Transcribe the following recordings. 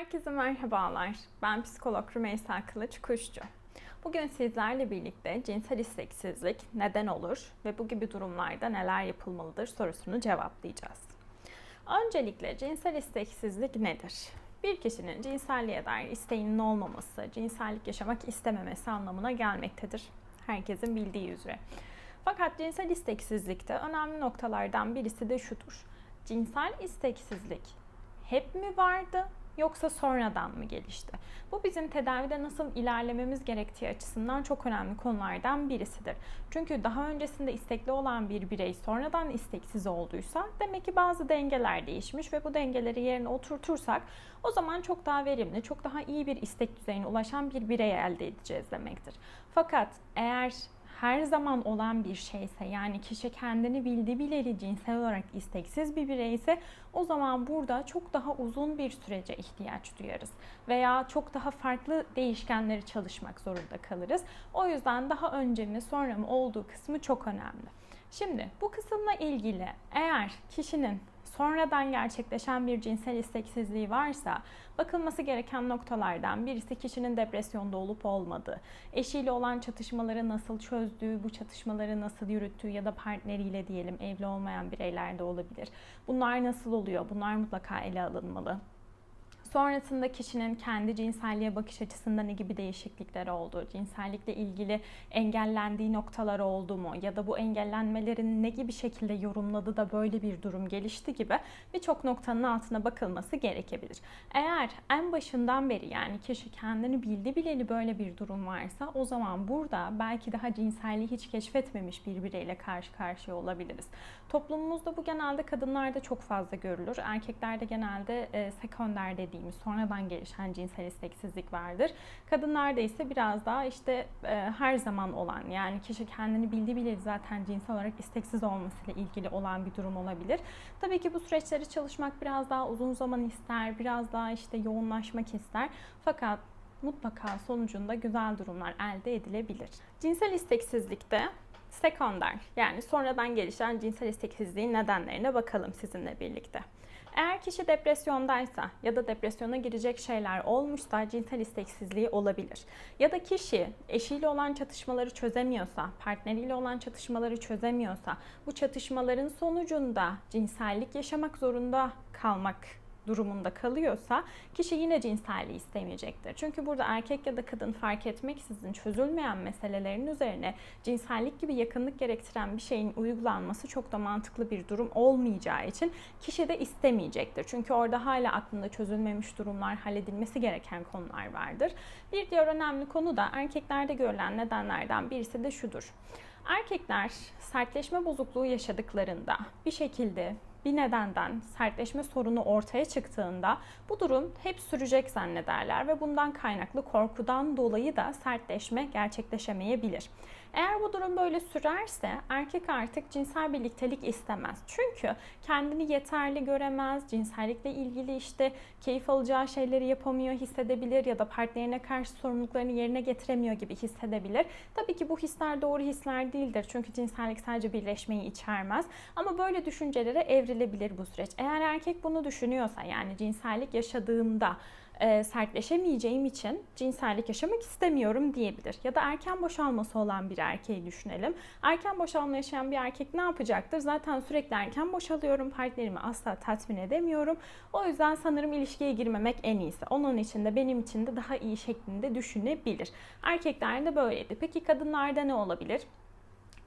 Herkese merhabalar. Ben psikolog Rümeysa Kılıç Kuşçu. Bugün sizlerle birlikte cinsel isteksizlik neden olur ve bu gibi durumlarda neler yapılmalıdır sorusunu cevaplayacağız. Öncelikle cinsel isteksizlik nedir? Bir kişinin cinselliğe dair isteğinin olmaması, cinsellik yaşamak istememesi anlamına gelmektedir. Herkesin bildiği üzere. Fakat cinsel isteksizlikte önemli noktalardan birisi de şudur. Cinsel isteksizlik hep mi vardı yoksa sonradan mı gelişti? Bu bizim tedavide nasıl ilerlememiz gerektiği açısından çok önemli konulardan birisidir. Çünkü daha öncesinde istekli olan bir birey sonradan isteksiz olduysa demek ki bazı dengeler değişmiş ve bu dengeleri yerine oturtursak o zaman çok daha verimli, çok daha iyi bir istek düzeyine ulaşan bir birey elde edeceğiz demektir. Fakat eğer her zaman olan bir şeyse yani kişi kendini bildi bileli cinsel olarak isteksiz bir bireyse o zaman burada çok daha uzun bir sürece ihtiyaç duyarız veya çok daha farklı değişkenleri çalışmak zorunda kalırız. O yüzden daha önce mi sonra mı olduğu kısmı çok önemli. Şimdi bu kısımla ilgili eğer kişinin sonradan gerçekleşen bir cinsel isteksizliği varsa bakılması gereken noktalardan birisi kişinin depresyonda olup olmadığı, eşiyle olan çatışmaları nasıl çözdüğü, bu çatışmaları nasıl yürüttüğü ya da partneriyle diyelim evli olmayan bireyler de olabilir. Bunlar nasıl oluyor? Bunlar mutlaka ele alınmalı. Sonrasında kişinin kendi cinselliğe bakış açısında ne gibi değişiklikler oldu, cinsellikle ilgili engellendiği noktalar oldu mu ya da bu engellenmelerin ne gibi şekilde yorumladı da böyle bir durum gelişti gibi birçok noktanın altına bakılması gerekebilir. Eğer en başından beri yani kişi kendini bildi bileli böyle bir durum varsa o zaman burada belki daha cinselliği hiç keşfetmemiş bir bireyle karşı karşıya olabiliriz. Toplumumuzda bu genelde kadınlarda çok fazla görülür. Erkeklerde genelde e, sekonder dediğimiz sonradan gelişen cinsel isteksizlik vardır. Kadınlarda ise biraz daha işte e, her zaman olan yani kişi kendini bildi bileli zaten cinsel olarak isteksiz olmasıyla ilgili olan bir durum olabilir. Tabii ki bu süreçleri çalışmak biraz daha uzun zaman ister, biraz daha işte yoğunlaşmak ister. Fakat mutlaka sonucunda güzel durumlar elde edilebilir. Cinsel isteksizlikte sekonder yani sonradan gelişen cinsel isteksizliğin nedenlerine bakalım sizinle birlikte. Eğer kişi depresyondaysa ya da depresyona girecek şeyler olmuşsa cinsel isteksizliği olabilir. Ya da kişi eşiyle olan çatışmaları çözemiyorsa, partneriyle olan çatışmaları çözemiyorsa, bu çatışmaların sonucunda cinsellik yaşamak zorunda kalmak durumunda kalıyorsa kişi yine cinselliği istemeyecektir. Çünkü burada erkek ya da kadın fark etmeksizin çözülmeyen meselelerin üzerine cinsellik gibi yakınlık gerektiren bir şeyin uygulanması çok da mantıklı bir durum olmayacağı için kişi de istemeyecektir. Çünkü orada hala aklında çözülmemiş durumlar, halledilmesi gereken konular vardır. Bir diğer önemli konu da erkeklerde görülen nedenlerden birisi de şudur. Erkekler sertleşme bozukluğu yaşadıklarında bir şekilde bir nedenden sertleşme sorunu ortaya çıktığında bu durum hep sürecek zannederler ve bundan kaynaklı korkudan dolayı da sertleşme gerçekleşemeyebilir. Eğer bu durum böyle sürerse erkek artık cinsel birliktelik istemez. Çünkü kendini yeterli göremez, cinsellikle ilgili işte keyif alacağı şeyleri yapamıyor, hissedebilir ya da partnerine karşı sorumluluklarını yerine getiremiyor gibi hissedebilir. Tabii ki bu hisler doğru hisler değildir. Çünkü cinsellik sadece birleşmeyi içermez. Ama böyle düşüncelere evrilebilir bu süreç. Eğer erkek bunu düşünüyorsa yani cinsellik yaşadığımda e, sertleşemeyeceğim için cinsellik yaşamak istemiyorum diyebilir. Ya da erken boşalması olan bir erkeği düşünelim. Erken boşalma yaşayan bir erkek ne yapacaktır? Zaten sürekli erken boşalıyorum, partnerimi asla tatmin edemiyorum. O yüzden sanırım ilişkiye girmemek en iyisi. Onun için de benim için de daha iyi şeklinde düşünebilir. Erkeklerde böyleydi. Peki kadınlarda ne olabilir?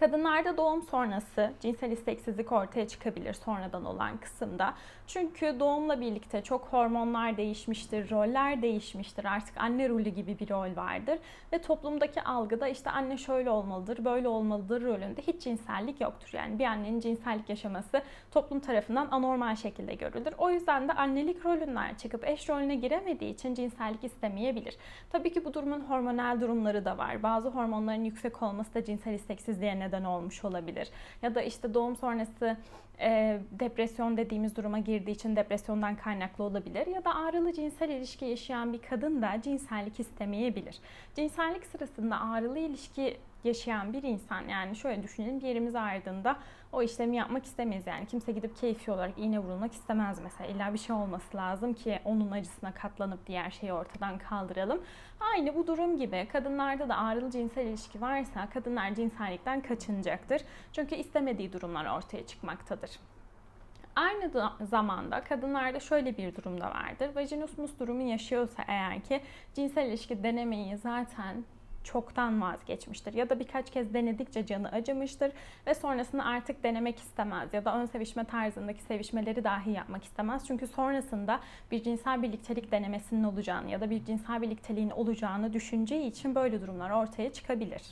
Kadınlarda doğum sonrası cinsel isteksizlik ortaya çıkabilir sonradan olan kısımda. Çünkü doğumla birlikte çok hormonlar değişmiştir, roller değişmiştir. Artık anne rolü gibi bir rol vardır. Ve toplumdaki algıda işte anne şöyle olmalıdır, böyle olmalıdır rolünde hiç cinsellik yoktur. Yani bir annenin cinsellik yaşaması toplum tarafından anormal şekilde görülür. O yüzden de annelik rolünden çıkıp eş rolüne giremediği için cinsellik istemeyebilir. Tabii ki bu durumun hormonal durumları da var. Bazı hormonların yüksek olması da cinsel isteksizliğe neden neden olmuş olabilir. Ya da işte doğum sonrası e, depresyon dediğimiz duruma girdiği için depresyondan kaynaklı olabilir. Ya da ağrılı cinsel ilişki yaşayan bir kadın da cinsellik istemeyebilir. Cinsellik sırasında ağrılı ilişki yaşayan bir insan yani şöyle düşünelim bir yerimiz ağrıdığında o işlemi yapmak istemeyiz yani kimse gidip keyfi olarak iğne vurulmak istemez mesela illa bir şey olması lazım ki onun acısına katlanıp diğer şeyi ortadan kaldıralım. Aynı bu durum gibi kadınlarda da ağrılı cinsel ilişki varsa kadınlar cinsellikten kaçınacaktır. Çünkü istemediği durumlar ortaya çıkmaktadır. Aynı zamanda kadınlarda şöyle bir durum da vardır. Vajinismus durumu yaşıyorsa eğer ki cinsel ilişki denemeyi zaten çoktan vazgeçmiştir ya da birkaç kez denedikçe canı acımıştır ve sonrasında artık denemek istemez ya da ön sevişme tarzındaki sevişmeleri dahi yapmak istemez. Çünkü sonrasında bir cinsel birliktelik denemesinin olacağını ya da bir cinsel birlikteliğin olacağını düşüneceği için böyle durumlar ortaya çıkabilir.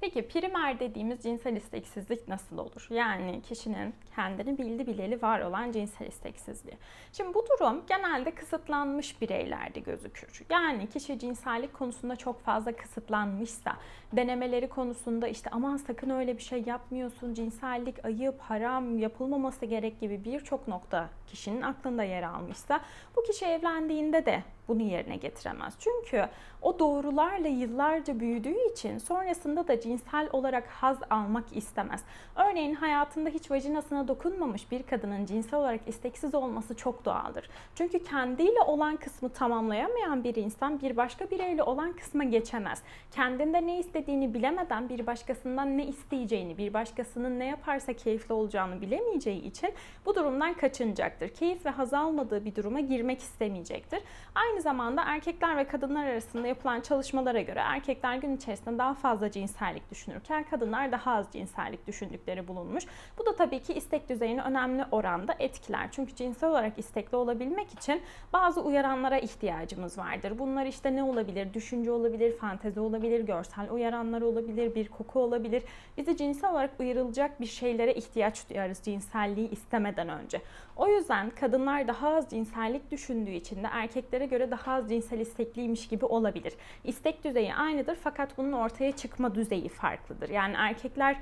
Peki primer dediğimiz cinsel isteksizlik nasıl olur? Yani kişinin kendini bildi bileli var olan cinsel isteksizliği. Şimdi bu durum genelde kısıtlanmış bireylerde gözükür. Yani kişi cinsellik konusunda çok fazla kısıtlanmışsa, denemeleri konusunda işte aman sakın öyle bir şey yapmıyorsun, cinsellik ayıp, haram, yapılmaması gerek gibi birçok nokta kişinin aklında yer almışsa bu kişi evlendiğinde de bunu yerine getiremez. Çünkü o doğrularla yıllarca büyüdüğü için sonrasında da cinsel olarak haz almak istemez. Örneğin hayatında hiç vajinasına dokunmamış bir kadının cinsel olarak isteksiz olması çok doğaldır. Çünkü kendiyle olan kısmı tamamlayamayan bir insan bir başka bireyle olan kısma geçemez. Kendinde ne istediğini bilemeden bir başkasından ne isteyeceğini, bir başkasının ne yaparsa keyifli olacağını bilemeyeceği için bu durumdan kaçınacaktır. Keyif ve haz almadığı bir duruma girmek istemeyecektir. Aynı zamanda erkekler ve kadınlar arasında yapılan çalışmalara göre erkekler gün içerisinde daha fazla cinsellik düşünürken kadınlar daha az cinsellik düşündükleri bulunmuş. Bu da tabii ki istek düzeyini önemli oranda etkiler. Çünkü cinsel olarak istekli olabilmek için bazı uyaranlara ihtiyacımız vardır. Bunlar işte ne olabilir? Düşünce olabilir, fantezi olabilir, görsel uyaranlar olabilir, bir koku olabilir. Bizi cinsel olarak uyarılacak bir şeylere ihtiyaç duyarız cinselliği istemeden önce. O yüzden kadınlar daha az cinsellik düşündüğü için de erkeklere göre daha az cinsel istekliymiş gibi olabilir. İstek düzeyi aynıdır fakat bunun ortaya çıkma düzeyi farklıdır. Yani erkekler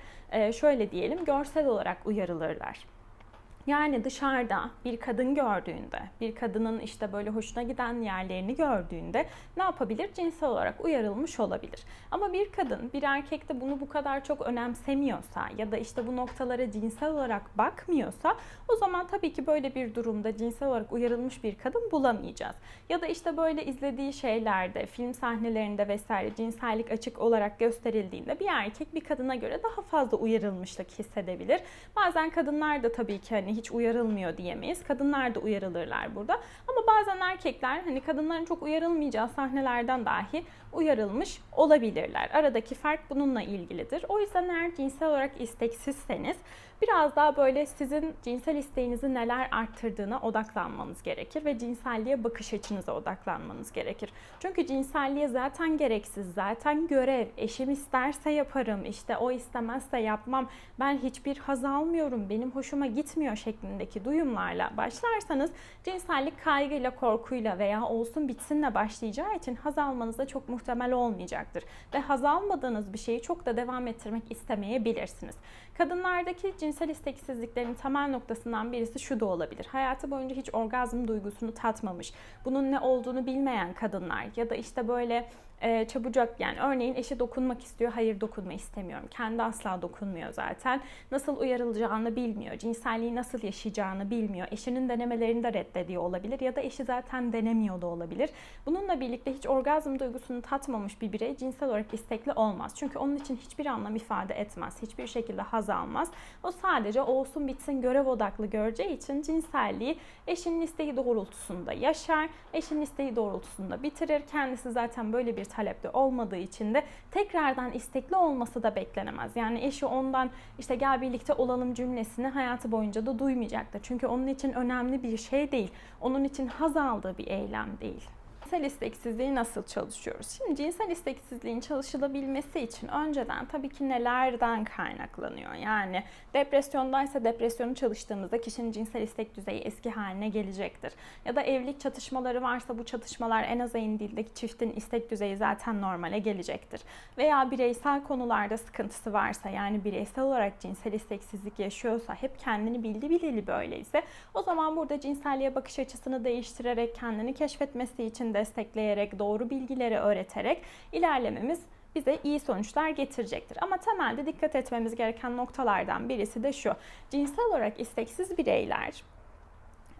şöyle diyelim görsel olarak uyarılırlar. Yani dışarıda bir kadın gördüğünde, bir kadının işte böyle hoşuna giden yerlerini gördüğünde ne yapabilir? Cinsel olarak uyarılmış olabilir. Ama bir kadın bir erkekte bunu bu kadar çok önemsemiyorsa ya da işte bu noktalara cinsel olarak bakmıyorsa o zaman tabii ki böyle bir durumda cinsel olarak uyarılmış bir kadın bulamayacağız. Ya da işte böyle izlediği şeylerde, film sahnelerinde vesaire cinsellik açık olarak gösterildiğinde bir erkek bir kadına göre daha fazla uyarılmışlık hissedebilir. Bazen kadınlar da tabii ki hani hiç uyarılmıyor diyemeyiz. Kadınlar da uyarılırlar burada. Ama bazen erkekler hani kadınların çok uyarılmayacağı sahnelerden dahi uyarılmış olabilirler. Aradaki fark bununla ilgilidir. O yüzden eğer cinsel olarak isteksizseniz biraz daha böyle sizin cinsel isteğinizi neler arttırdığına odaklanmanız gerekir ve cinselliğe bakış açınıza odaklanmanız gerekir. Çünkü cinselliğe zaten gereksiz, zaten görev, eşim isterse yaparım, işte o istemezse yapmam, ben hiçbir haz almıyorum, benim hoşuma gitmiyor şeklindeki duyumlarla başlarsanız cinsellik kaygıyla, korkuyla veya olsun bitsinle başlayacağı için haz almanıza çok muhtemel olmayacaktır. Ve haz almadığınız bir şeyi çok da devam ettirmek istemeyebilirsiniz. Kadınlardaki cinsel isteksizliklerin temel noktasından birisi şu da olabilir. Hayatı boyunca hiç orgazm duygusunu tatmamış, bunun ne olduğunu bilmeyen kadınlar ya da işte böyle e, çabucak yani örneğin eşi dokunmak istiyor. Hayır dokunma istemiyorum. Kendi asla dokunmuyor zaten. Nasıl uyarılacağını bilmiyor. Cinselliği nasıl yaşayacağını bilmiyor. Eşinin denemelerini de reddediyor olabilir ya da eşi zaten denemiyor da olabilir. Bununla birlikte hiç orgazm duygusunu tatmamış bir birey cinsel olarak istekli olmaz. Çünkü onun için hiçbir anlam ifade etmez. Hiçbir şekilde haz almaz. O sadece olsun bitsin görev odaklı göreceği için cinselliği eşinin isteği doğrultusunda yaşar. Eşinin isteği doğrultusunda bitirir. Kendisi zaten böyle bir talepte olmadığı için de tekrardan istekli olması da beklenemez. Yani eşi ondan işte gel birlikte olalım cümlesini hayatı boyunca da duymayacaktır. Çünkü onun için önemli bir şey değil. Onun için haz aldığı bir eylem değil cinsel isteksizliği nasıl çalışıyoruz? Şimdi cinsel isteksizliğin çalışılabilmesi için önceden tabii ki nelerden kaynaklanıyor? Yani depresyondaysa depresyonu çalıştığımızda kişinin cinsel istek düzeyi eski haline gelecektir. Ya da evlilik çatışmaları varsa bu çatışmalar en aza indiğindeki çiftin istek düzeyi zaten normale gelecektir. Veya bireysel konularda sıkıntısı varsa yani bireysel olarak cinsel isteksizlik yaşıyorsa hep kendini bildi bileli böyleyse o zaman burada cinselliğe bakış açısını değiştirerek kendini keşfetmesi için de destekleyerek, doğru bilgileri öğreterek ilerlememiz bize iyi sonuçlar getirecektir. Ama temelde dikkat etmemiz gereken noktalardan birisi de şu. Cinsel olarak isteksiz bireyler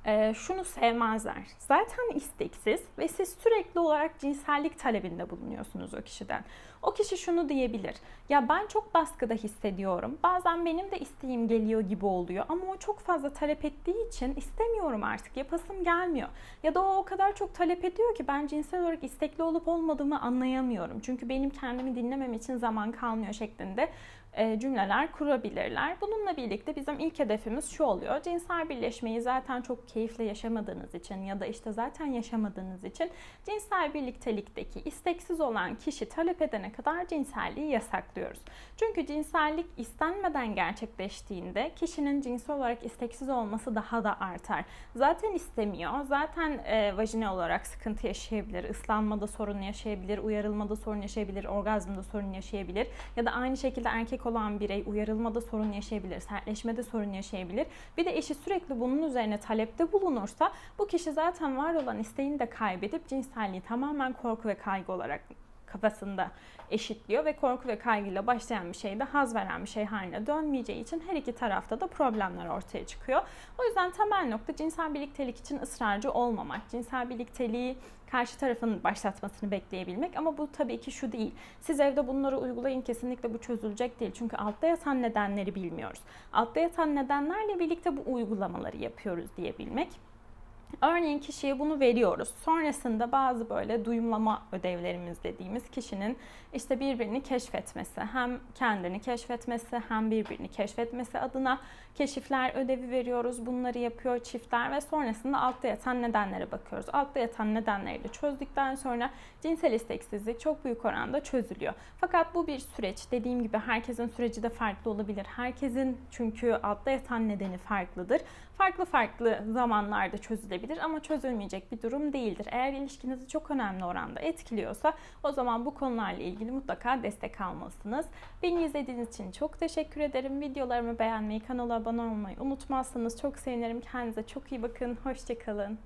e, şunu sevmezler. Zaten isteksiz ve siz sürekli olarak cinsellik talebinde bulunuyorsunuz o kişiden. O kişi şunu diyebilir. Ya ben çok baskıda hissediyorum. Bazen benim de isteğim geliyor gibi oluyor ama o çok fazla talep ettiği için istemiyorum artık. Yapasım gelmiyor. Ya da o o kadar çok talep ediyor ki ben cinsel olarak istekli olup olmadığımı anlayamıyorum. Çünkü benim kendimi dinlemem için zaman kalmıyor şeklinde e, cümleler kurabilirler. Bununla birlikte bizim ilk hedefimiz şu oluyor. Cinsel birleşmeyi zaten çok keyifle yaşamadığınız için ya da işte zaten yaşamadığınız için cinsel birliktelikteki isteksiz olan kişi talep edene kadar cinselliği yasaklıyoruz. Çünkü cinsellik istenmeden gerçekleştiğinde kişinin cinsel olarak isteksiz olması daha da artar. Zaten istemiyor. Zaten e, vajinal olarak sıkıntı yaşayabilir. ıslanmada sorun yaşayabilir. Uyarılmada sorun yaşayabilir. Orgazmda sorun yaşayabilir. Ya da aynı şekilde erkek olan birey uyarılmada sorun yaşayabilir. Sertleşmede sorun yaşayabilir. Bir de eşi sürekli bunun üzerine talepte bulunursa bu kişi zaten var olan isteğini de kaybedip cinselliği tamamen korku ve kaygı olarak kafasında eşitliyor ve korku ve kaygıyla başlayan bir şey de haz veren bir şey haline dönmeyeceği için her iki tarafta da problemler ortaya çıkıyor. O yüzden temel nokta cinsel birliktelik için ısrarcı olmamak. Cinsel birlikteliği karşı tarafın başlatmasını bekleyebilmek ama bu tabii ki şu değil. Siz evde bunları uygulayın kesinlikle bu çözülecek değil. Çünkü altta yatan nedenleri bilmiyoruz. Altta yatan nedenlerle birlikte bu uygulamaları yapıyoruz diyebilmek. Örneğin kişiye bunu veriyoruz. Sonrasında bazı böyle duyumlama ödevlerimiz dediğimiz kişinin işte birbirini keşfetmesi, hem kendini keşfetmesi hem birbirini keşfetmesi adına keşifler ödevi veriyoruz. Bunları yapıyor çiftler ve sonrasında altta yatan nedenlere bakıyoruz. Altta yatan nedenleri de çözdükten sonra cinsel isteksizlik çok büyük oranda çözülüyor. Fakat bu bir süreç. Dediğim gibi herkesin süreci de farklı olabilir. Herkesin çünkü altta yatan nedeni farklıdır. Farklı farklı zamanlarda çözülebilir ama çözülmeyecek bir durum değildir. Eğer ilişkinizi çok önemli oranda etkiliyorsa o zaman bu konularla ilgili mutlaka destek almalısınız. Beni izlediğiniz için çok teşekkür ederim. Videolarımı beğenmeyi, kanala abone olmayı unutmazsanız çok sevinirim. Kendinize çok iyi bakın. Hoşçakalın.